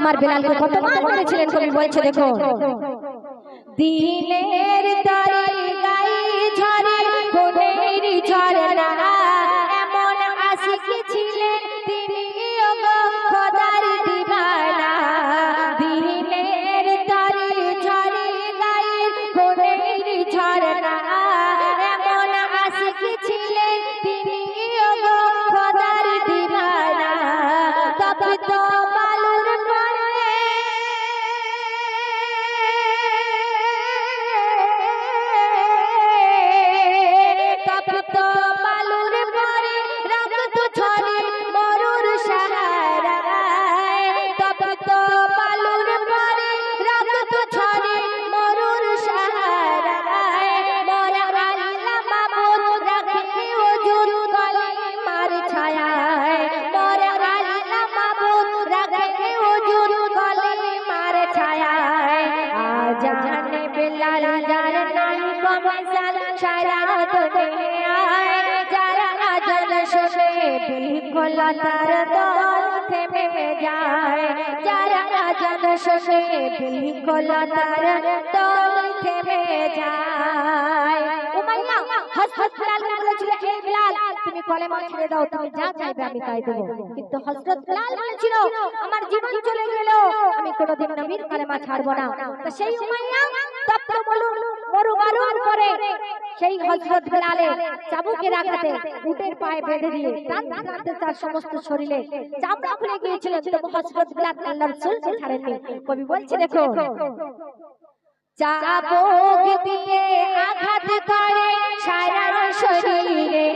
আমার বেলালকে কত মান করেছিলেন কবি? বলছে দেখো। দিনের তারি বিফলতার দল থেমে যায়। যারা শুনে বিফলতার দল থেমে যায়। উমাইয়া হযরত বিলাল বলেছিল হে বিলাল, তুমি ছেড়ে দাও, তুমি যা চাইবে আমি তাই দেব। কিন্তু হযরত বলেছিল আমার জীবন চলে গেল, আমি কোনোদিন নবীর কলেমা ছাড়বো না। তো সেই উমাইয়া তপ্ত মরু বারুর পরে সেই হযরত বিলালে চাবুকের আঘাতে উটের পায়ে বেঁধে দিয়ে তার টানতে তার সমস্ত শরীরে চামড়া খুলে গিয়েছিল তবু হযরত বিলাল আল্লাহর চলছে ছাড়েননি। কবি বলছে দেখো চাবুক দিয়ে আঘাত করে সারা শরীরে।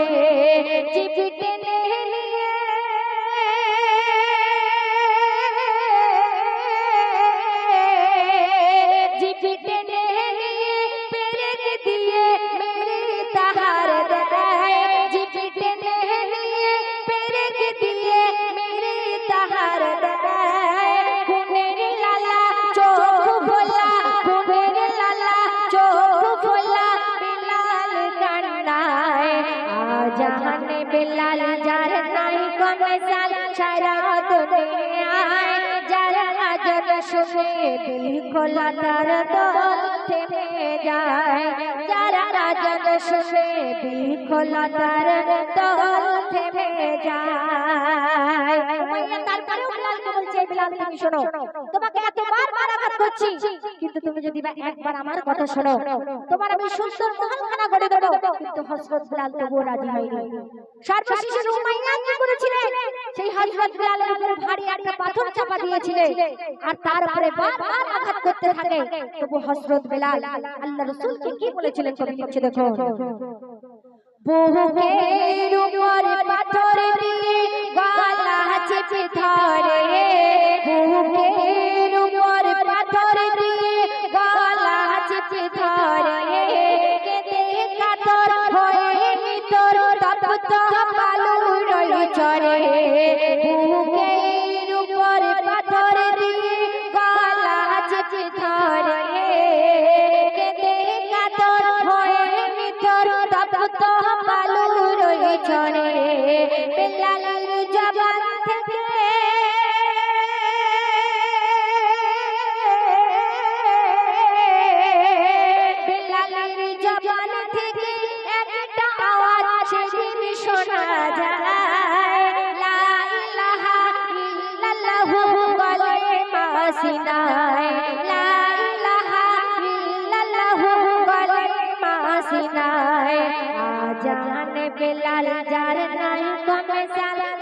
সুরে চিপিটে সারা দুনিয়ায় যারা আজন শুনে দিল খোলা তার দল থেমে যায়। যারা আজন শুনে দিল খোলা তার দল থেমে যায়। তারপরেও বলছে, বিলাল তুমি শোনো। করছি, কিন্তু তুমি যদি একবার আমার কথা শোনো, তোমার আমি সুন্দর মহলখানা গড়ে দেবো, কিন্তু হযরত বিলাল তবুও রাজি হয়নি। সর্বশেষে উমাইয়া কি করেছিলেন সেই হযরত বিলালের উপরে ভারী একটা পাথর চাপা দিয়েছিলেন আর তার বারবার আঘাত করতে থাকে। তবু হযরত বিলাল আল্লাহ রাসূলকে কি বলেছিলেন কবি লিখছে দেখো বুকের উপর পাথর দিয়ে তপ্ত বালু রই চরে বেলালের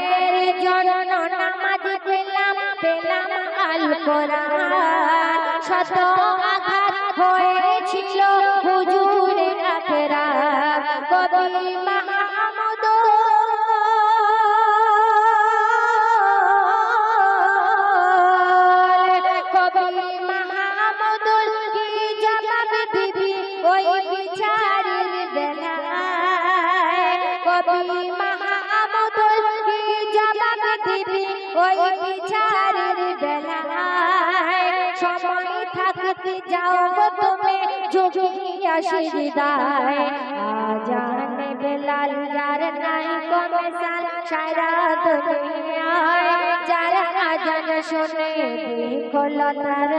তোমাদের জন্য নামাজ পেলাম পেলাম আল কোরআন শত আঘাত হয়েছিল হুজুরে আখরা কবি মাহমুদ ওই বিচারের বেলায় সময় থাকতে যাও তুমি ঝুঁকিয়া সিজদায় আজান বেলাল যার নাই কমসাল সারা দুনিয়ায় যারা আজান শুনে বিকলতার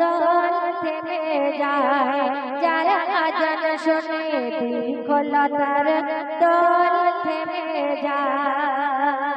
দল থেমে যায়। যারা আজান শুনে বিকলতার দল থেমে যায়।